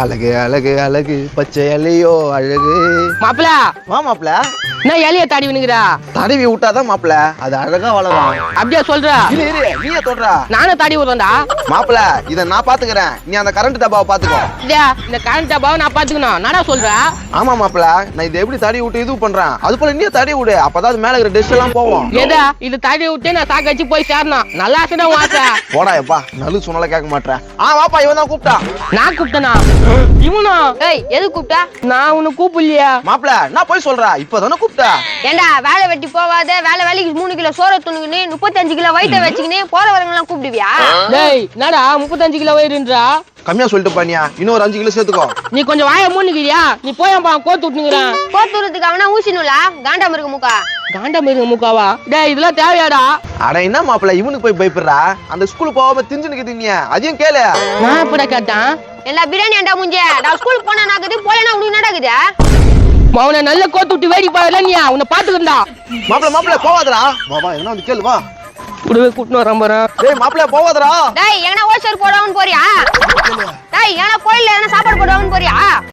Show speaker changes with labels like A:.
A: அழகு அழகு அழகு பச்சை அலையோ அழகு.
B: மாப்பிள!
A: வா மாப்ள
B: நான் இலைய தாடி வினுக்குறா
A: தடவி விட்டாதான் மாப்ள அது அழகா வளரும்.
B: அப்படியே சொல்ற?
A: இரு இரு நீயே தொடுறா.
B: நானும் தாடி விடுறேன்டா.
A: மாப்ள இத நான் பாத்துக்கிறேன். நீ அந்த கரண்ட் டப்பாவை பாத்துக்கோ.
B: இதே இந்த கரண்ட் டப்பாவை நான் பாத்துக்கணும். நானா சொல்ற?
A: ஆமா மாப்ள நான் இதை எப்படி தடி விட்டு இது பண்றேன்? அது போல நீயே தடி விடு. அப்பதான் அது மேல இருக்கிற டெஸ்ட் எல்லாம் போவோம்
B: எதா? இது தாடி விட்டு நான் சாக்க வச்சு போய் சேரணும். நல்லா இருக்குடா உன் ஆசை.
A: போடா எப்பா. நல்லு சொன்னால கேட்க மாட்டேன் ஆ வாப்பா இவன் தான் கூப்பிட்டான்
B: நான் கூப்பிட்டனா? இவனா?
C: ஏய் எது கூப்பிட்டா?
B: நான் உன்னை கூப்பிடலையா?
A: மாப்ள நான் போய் சொல்றா? இப்பதானே கூப்பிட்டா?
C: ஏண்டா வேலை வெட்டி போவாத வேலை வேலைக்கு மூணு கிலோ சோற துணுக்குன்னு முப்பத்தஞ்சு கிலோ வயிற்ற வச்சுக்கின்னு போறவங்க எல்லாம் கூப்பிடுவியா?
B: டேய் என்னடா முப்பத்தஞ்சு கிலோ வயிறுன்றா?
A: கம்மியா சொல்லிட்டு பண்ணியா இன்னும் ஒரு அஞ்சு கிலோ சேர்த்துக்கோ.
B: நீ கொஞ்சம் வாய மூணுக்கிறியா நீ போயப்பா கோத்து விட்டுங்கிறேன்
C: கோத்தூரத்துக்கு அவனா ஊசி நூலா? காண்டாம இருக்கு முக்கா.
B: காண்டா மிருக முக்காவா? டேய் இதெல்லாம் தேவையாடா.
A: அட என்ன மாப்பிள இவனுக்கு போய் பயப்படுறா? அந்த ஸ்கூலுக்கு போகாம திஞ்சு நிக்குது அதையும் கேளு.
B: நான் கேட்டேன்?
C: எல்லா பிரியாணி ஏண்டா முஞ்ச நான் ஸ்கூல் போனா நாக்குது போலனா உனக்கு நடக்குது
B: அவனை நல்ல கோத்து விட்டு வேடி பாருல நீ உன்னை பாத்துக்கிறா
A: மாப்பிள மாப்பிள போவாதடா. வா வா என்ன வந்து கேளு வா.
B: கூடவே கூட்டின்னு வரேன் போறேன்.
A: டேய் மாப்பிள போவாதடா.
C: டேய் எங்கனா ஓசர் போடுவான்னு போறியா? டேய் எங்கனா கோயில்ல எதனா சாப்பாடு போடுவான்னு போறியா?